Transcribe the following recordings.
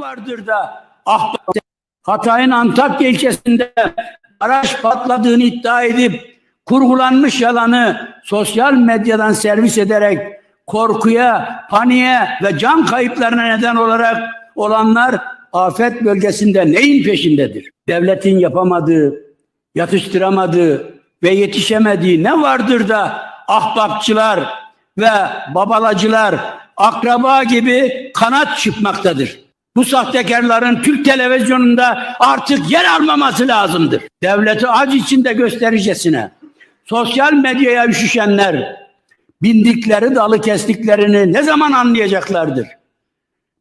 vardır da ah Hatay'ın Antakya ilçesinde baraj patladığını iddia edip kurgulanmış yalanı sosyal medyadan servis ederek korkuya, paniğe ve can kayıplarına neden olarak olanlar afet bölgesinde neyin peşindedir? Devletin yapamadığı, yatıştıramadığı ve yetişemediği ne vardır da ahbapçılar ve babalacılar akraba gibi kanat çıkmaktadır. Bu sahtekarların Türk televizyonunda artık yer almaması lazımdır. Devleti acı içinde göstericesine sosyal medyaya üşüşenler bindikleri dalı kestiklerini ne zaman anlayacaklardır?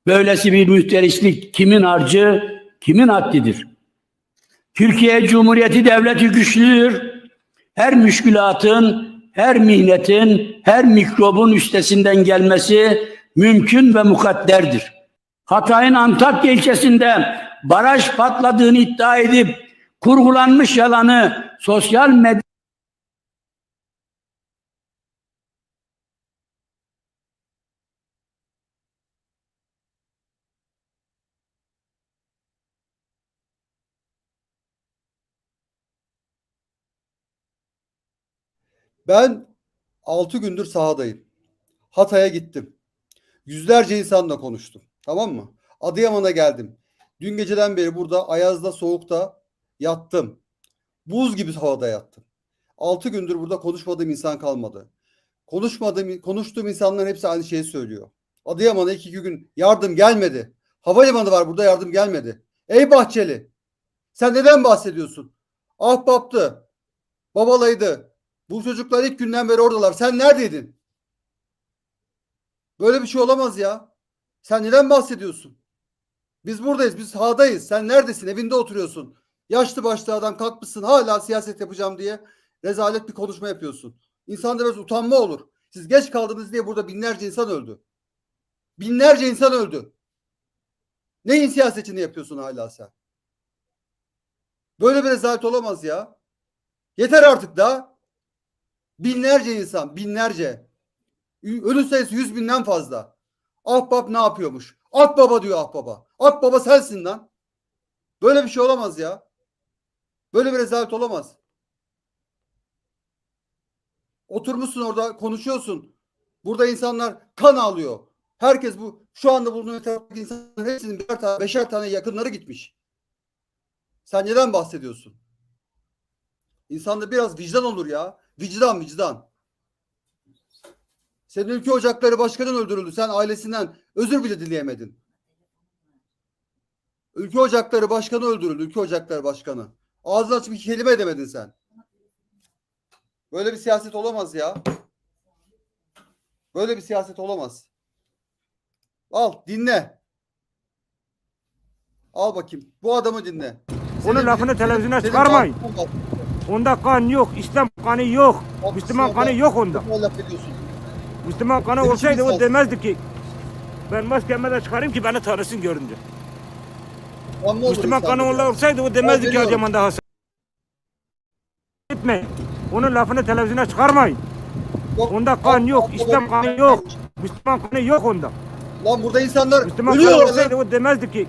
Böylesi bir müsterişlik kimin harcı, kimin haddidir? Türkiye Cumhuriyeti Devleti güçlüdür. Her müşkülatın, her mihnetin, her mikrobun üstesinden gelmesi mümkün ve mukadderdir. Hatay'ın Antakya ilçesinde baraj patladığını iddia edip kurgulanmış yalanı sosyal medya Ben 6 gündür sahadayım. Hatay'a gittim. Yüzlerce insanla konuştum. Tamam mı? Adıyaman'a geldim. Dün geceden beri burada ayazda, soğukta yattım. Buz gibi havada yattım. 6 gündür burada konuşmadığım insan kalmadı. Konuşmadığım, konuştuğum insanların hepsi aynı şeyi söylüyor. Adıyaman'a iki gün yardım gelmedi. Havalimanı var burada yardım gelmedi. Ey Bahçeli! Sen neden bahsediyorsun? Ahbaptı. Babalaydı. Bu çocuklar ilk günden beri oradalar. Sen neredeydin? Böyle bir şey olamaz ya. Sen neden bahsediyorsun? Biz buradayız. Biz sahadayız. Sen neredesin? Evinde oturuyorsun. Yaşlı başlı adam kalkmışsın hala siyaset yapacağım diye rezalet bir konuşma yapıyorsun. İnsanda biraz utanma olur. Siz geç kaldınız diye burada binlerce insan öldü. Binlerce insan öldü. Neyin siyasetini yapıyorsun hala sen? Böyle bir rezalet olamaz ya. Yeter artık da. Binlerce insan, binlerce. Ölü sayısı yüz binden fazla. Ahbap ne yapıyormuş? Akbaba diyor Akbaba. Akbaba sensin lan. Böyle bir şey olamaz ya. Böyle bir rezalet olamaz. Oturmuşsun orada konuşuyorsun. Burada insanlar kan alıyor. Herkes bu şu anda bulunan etraftaki insanların hepsinin birer tane, beşer tane yakınları gitmiş. Sen neden bahsediyorsun? İnsanda biraz vicdan olur ya. Vicdan vicdan. Senin ülke ocakları başkanın öldürüldü. Sen ailesinden özür bile dileyemedin. Ülke ocakları başkanı öldürüldü. Ülke ocakları başkanı. Ağzını açıp bir kelime edemedin sen. Böyle bir siyaset olamaz ya. Böyle bir siyaset olamaz. Al dinle. Al bakayım. Bu adamı dinle. Onun Senin lafını bizim- televizyona çıkarmayın. Onda kan yok, İslam kanı yok, Müslüman kanı yok onda. Ne laf ediyorsun? Müslüman kanı Ne olsaydı o demezdi ki ben maskemi de çıkarayım ki beni tanısın görünce. Olur Müslüman kanı olsaydı o demezdi ki veriyorum. Adıyaman'da hasar. Gitme. Onun lafını televizyona çıkarmayın. Yok, Onda kan yok, al- İslam kanı yok. Müslüman kanı yok onda. Lan burada insanlar Müslüman kanı ölüyorlar olsaydı o demezdi ki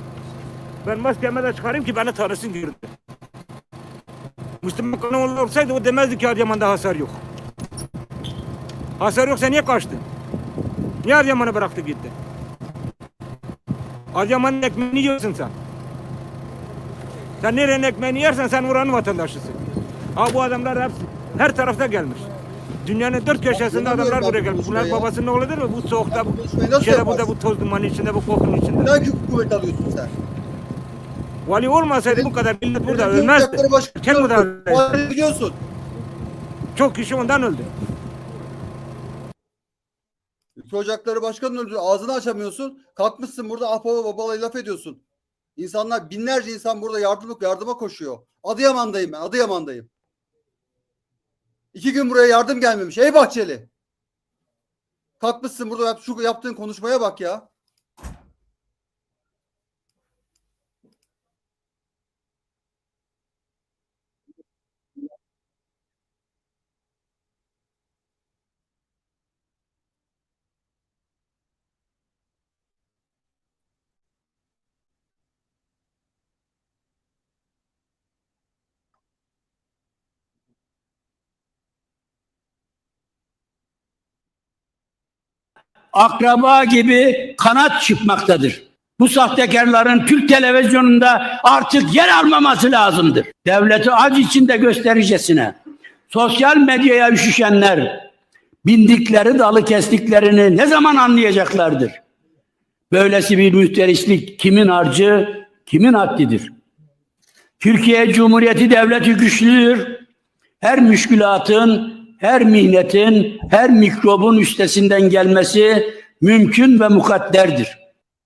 ben maskemi de çıkarayım ki beni tanısın görünce. Müslüman kanı olsaydı o demezdi ki Adıyaman'da hasar yok. Hasar yoksa niye kaçtın? Niye Adıyaman'ı bıraktı gitti? Adıyaman'ın ekmeğini yiyorsun sen. Sen nerenin ekmeğini yersen sen oranın vatandaşısın. Ha bu adamlar hepsi her tarafta gelmiş. Dünyanın dört köşesinde adamlar buraya bu gelmiş. Bunlar babasının oğludur mu? Bu soğukta, bu şeyde, burada, bu toz dumanın içinde, bu kokunun içinde. Ki kuvvet alıyorsun sen? Vali olmasaydı bu kadar millet burada Ülke ölmezdi. Kim burada? Vali biliyorsun. Çok kişi ondan öldü. Ülke ocakları başkanı öldü. Ağzını açamıyorsun. Kalkmışsın burada ahbaba babalayı laf ediyorsun. İnsanlar binlerce insan burada yardım, yardıma koşuyor. Adıyaman'dayım ben. Adıyaman'dayım. İki gün buraya yardım gelmemiş. Ey Bahçeli. Kalkmışsın burada yap- şu yaptığın konuşmaya bak ya. Akraba gibi kanat çıkmaktadır. Bu sahtekarların Türk televizyonunda artık yer almaması lazımdır. Devleti acı içinde göstericesine sosyal medyaya üşüşenler bindikleri dalı kestiklerini ne zaman anlayacaklardır? Böylesi bir mühterislik kimin harcı, kimin haddidir? Türkiye Cumhuriyeti devleti güçlüdür. Her müşkülatın, her mihnetin, her mikrobun üstesinden gelmesi mümkün ve mukadderdir.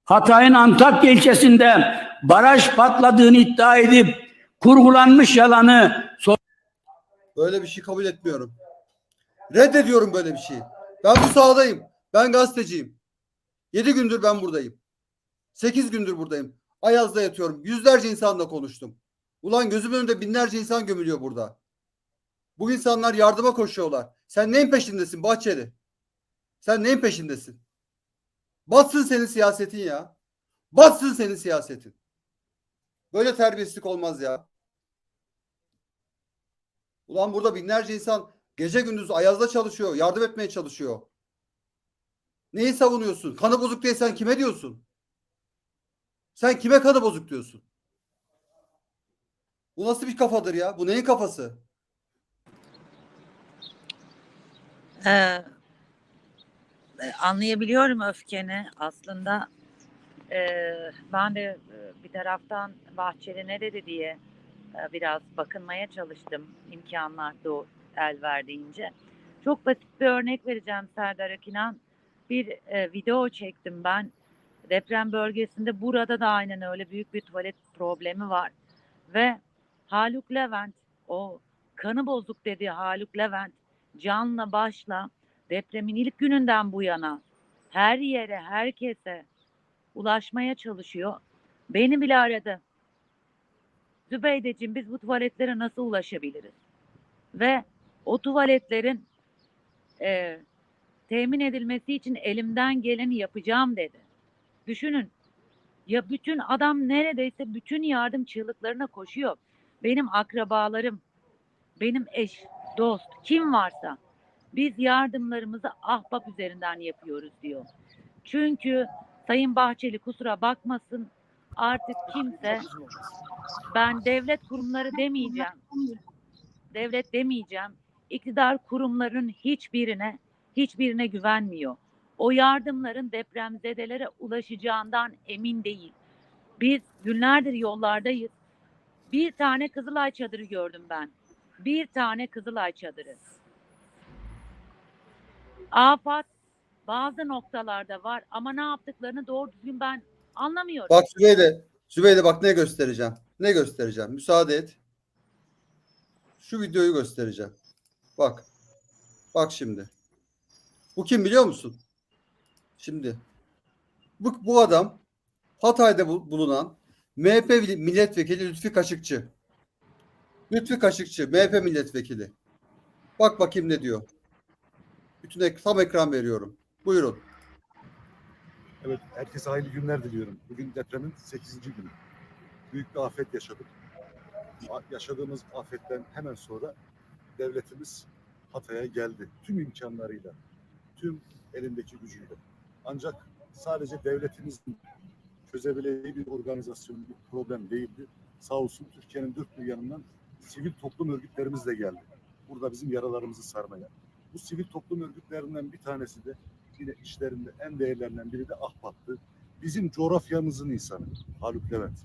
Hatay'ın Antakya ilçesinde baraj patladığını iddia edip kurgulanmış yalanı Böyle bir şey kabul etmiyorum. Reddediyorum böyle bir şeyi. Ben bu sahadayım. Ben gazeteciyim. 7 gündür ben buradayım. 8 gündür buradayım. Ayaz'da yatıyorum. Yüzlerce insanla konuştum. Ulan gözümün önünde binlerce insan gömülüyor burada. Bu insanlar yardıma koşuyorlar. Sen neyin peşindesin Bahçeli? Sen neyin peşindesin? Batsın senin siyasetin ya. Batsın senin siyasetin. Böyle terbiyesizlik olmaz ya. Ulan burada binlerce insan gece gündüz Ayaz'da çalışıyor. Yardım etmeye çalışıyor. Neyi savunuyorsun? Kanı bozuk diye sen kime diyorsun? Sen kime kanı bozuk diyorsun? Bu nasıl bir kafadır ya? Bu neyin kafası? Ee, anlayabiliyorum öfkeni aslında. Ee, ben de e, bir taraftan Bahçeli ne dedi diye e, biraz bakınmaya çalıştım imkanlar da el verdiğince. Çok basit bir örnek vereceğim Serdar Akinan. Bir e, video çektim ben. Deprem bölgesinde burada da aynen öyle büyük bir tuvalet problemi var. Ve Haluk Levent o kanı bozuk dediği Haluk Levent canla başla depremin ilk gününden bu yana her yere herkese ulaşmaya çalışıyor. Beni bile aradı. Zübeydeciğim biz bu tuvaletlere nasıl ulaşabiliriz? Ve o tuvaletlerin e, temin edilmesi için elimden geleni yapacağım dedi. Düşünün ya bütün adam neredeyse bütün yardım çığlıklarına koşuyor. Benim akrabalarım, benim eş, dost, kim varsa biz yardımlarımızı ahbap üzerinden yapıyoruz diyor. Çünkü Sayın Bahçeli kusura bakmasın artık kimse ben devlet kurumları demeyeceğim. Devlet demeyeceğim. İktidar kurumlarının hiçbirine hiçbirine güvenmiyor. O yardımların depremzedelere ulaşacağından emin değil. Biz günlerdir yollardayız. Bir tane Kızılay çadırı gördüm ben. Bir tane Kızılay çadırı. Afat bazı noktalarda var ama ne yaptıklarını doğru düzgün ben anlamıyorum. Bak Zübeyde. Zübeyde bak ne göstereceğim. Ne göstereceğim? Müsaade et. Şu videoyu göstereceğim. Bak. Bak şimdi. Bu kim biliyor musun? Şimdi. Bu, bu adam Hatay'da bu- bulunan MHP milletvekili Lütfi Kaşıkçı. Lütfi Kaşıkçı MHP milletvekili. Bak bakayım ne diyor. Bütün ek, tam ekran veriyorum. Buyurun. Evet, herkese hayırlı günler diliyorum. Bugün depremin 8. günü. Büyük bir afet yaşadık. Yaşadığımız afetten hemen sonra devletimiz Hatay'a geldi. Tüm imkanlarıyla, tüm elindeki gücüyle. Ancak sadece devletimizin çözebileceği bir organizasyon, bir problem değildi. Sağ olsun Türkiye'nin dört bir yanından sivil toplum örgütlerimiz de geldi. Burada bizim yaralarımızı sarmaya. Bu sivil toplum örgütlerinden bir tanesi de yine işlerinde en değerlerinden biri de Ahbap'tı. Bizim coğrafyamızın insanı Haluk Levent.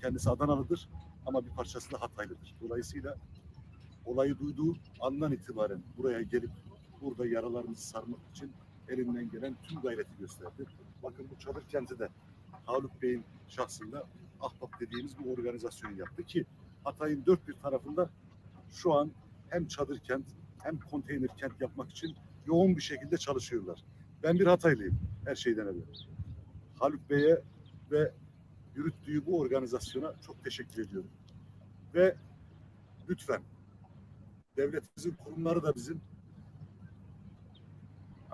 Kendisi Adanalıdır ama bir parçası da Hataylıdır. Dolayısıyla olayı duyduğu andan itibaren buraya gelip burada yaralarımızı sarmak için elinden gelen tüm gayreti gösterdi. Bakın bu çadır kenti de Haluk Bey'in şahsında Ahbap dediğimiz bir organizasyonu yaptı ki Hatay'ın dört bir tarafında şu an hem çadır kent hem konteyner kent yapmak için yoğun bir şekilde çalışıyorlar. Ben bir Hataylıyım her şeyden evvel. Haluk Bey'e ve yürüttüğü bu organizasyona çok teşekkür ediyorum. Ve lütfen devletimizin kurumları da bizim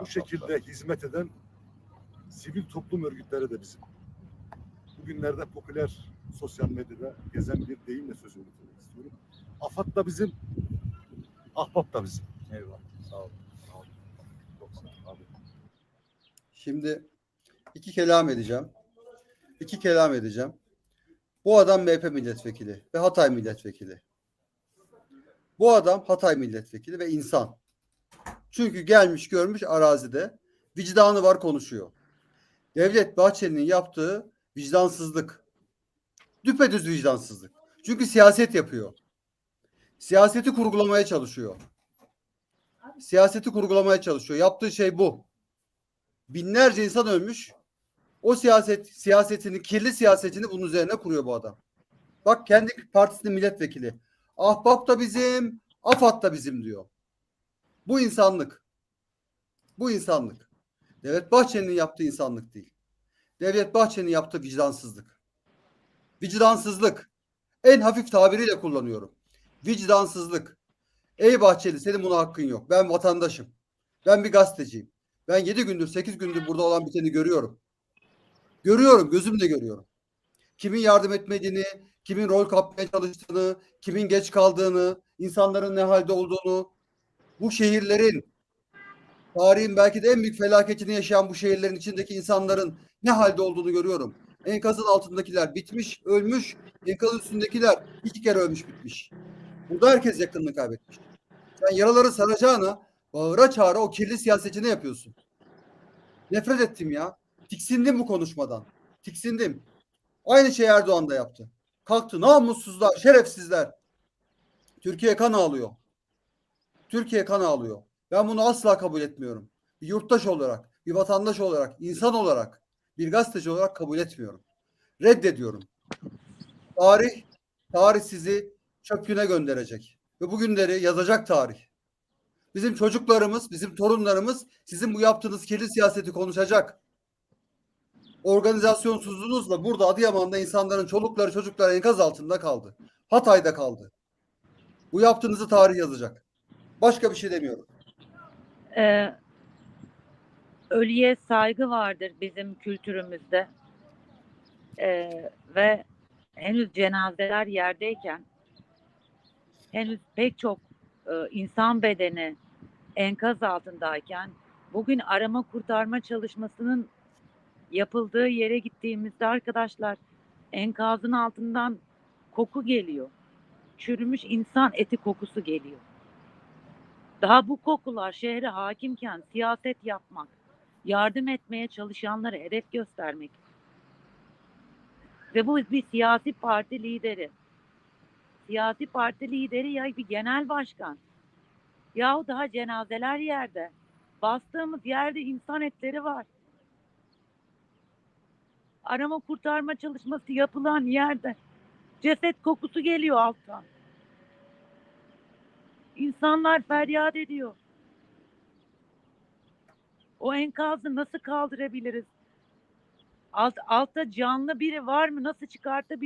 bu şekilde hizmet eden sivil toplum örgütleri de bizim. Bugünlerde popüler sosyal medyada gezen bir deyimle sözünü bitirmek istiyorum. AFAD da bizim, Ahbap da bizim. Eyvallah. Sağ olun. Sağ olun. Çok sağ olun. Abi. Şimdi iki kelam edeceğim. İki kelam edeceğim. Bu adam MHP milletvekili ve Hatay milletvekili. Bu adam Hatay milletvekili ve insan. Çünkü gelmiş görmüş arazide vicdanı var konuşuyor. Devlet Bahçeli'nin yaptığı vicdansızlık. Düpedüz vicdansızlık. Çünkü siyaset yapıyor. Siyaseti kurgulamaya çalışıyor. Siyaseti kurgulamaya çalışıyor. Yaptığı şey bu. Binlerce insan ölmüş. O siyaset siyasetini, kirli siyasetini bunun üzerine kuruyor bu adam. Bak kendi partisinin milletvekili. Ahbap da bizim, AFAD da bizim diyor. Bu insanlık. Bu insanlık. Devlet Bahçeli'nin yaptığı insanlık değil. Devlet Bahçeli'nin yaptığı vicdansızlık. Vicdansızlık. En hafif tabiriyle kullanıyorum. Vicdansızlık. Ey Bahçeli senin buna hakkın yok. Ben vatandaşım. Ben bir gazeteciyim. Ben 7 gündür 8 gündür burada olan biteni görüyorum. Görüyorum. Gözümle görüyorum. Kimin yardım etmediğini, kimin rol kapmaya çalıştığını, kimin geç kaldığını, insanların ne halde olduğunu, bu şehirlerin tarihin belki de en büyük felaketini yaşayan bu şehirlerin içindeki insanların ne halde olduğunu görüyorum. Enkazın altındakiler bitmiş, ölmüş. Enkazın üstündekiler iki kere ölmüş bitmiş. Burada herkes yakınını kaybetmiş. Sen yaraları saracağına bağıra çağıra o kirli siyasetini yapıyorsun. Nefret ettim ya. Tiksindim bu konuşmadan. Tiksindim. Aynı şey Erdoğan da yaptı. Kalktı namussuzlar, şerefsizler. Türkiye kan ağlıyor. Türkiye kan ağlıyor. Ben bunu asla kabul etmiyorum. Bir yurttaş olarak, bir vatandaş olarak, insan olarak, bir gazeteci olarak kabul etmiyorum. Reddediyorum. Tarih, tarih sizi çöplüğüne gönderecek. Ve bu günleri yazacak tarih. Bizim çocuklarımız, bizim torunlarımız sizin bu yaptığınız kirli siyaseti konuşacak. Organizasyonsuzluğunuzla burada Adıyaman'da insanların çolukları çocukları enkaz altında kaldı. Hatay'da kaldı. Bu yaptığınızı tarih yazacak. Başka bir şey demiyorum. Ee, ölüye saygı vardır bizim kültürümüzde. Ee, ve henüz cenazeler yerdeyken henüz pek çok e, insan bedeni enkaz altındayken bugün arama kurtarma çalışmasının yapıldığı yere gittiğimizde arkadaşlar enkazın altından koku geliyor. Çürümüş insan eti kokusu geliyor. Daha bu kokular şehre hakimken siyaset yapmak, yardım etmeye çalışanları hedef göstermek ve bu bir siyasi parti lideri. Siyasi parti lideri ya bir genel başkan. Yahu daha cenazeler yerde. Bastığımız yerde insan etleri var. Arama kurtarma çalışması yapılan yerde ceset kokusu geliyor alttan. İnsanlar feryat ediyor. O enkazı nasıl kaldırabiliriz? Alt, altta canlı biri var mı? Nasıl çıkartabiliriz?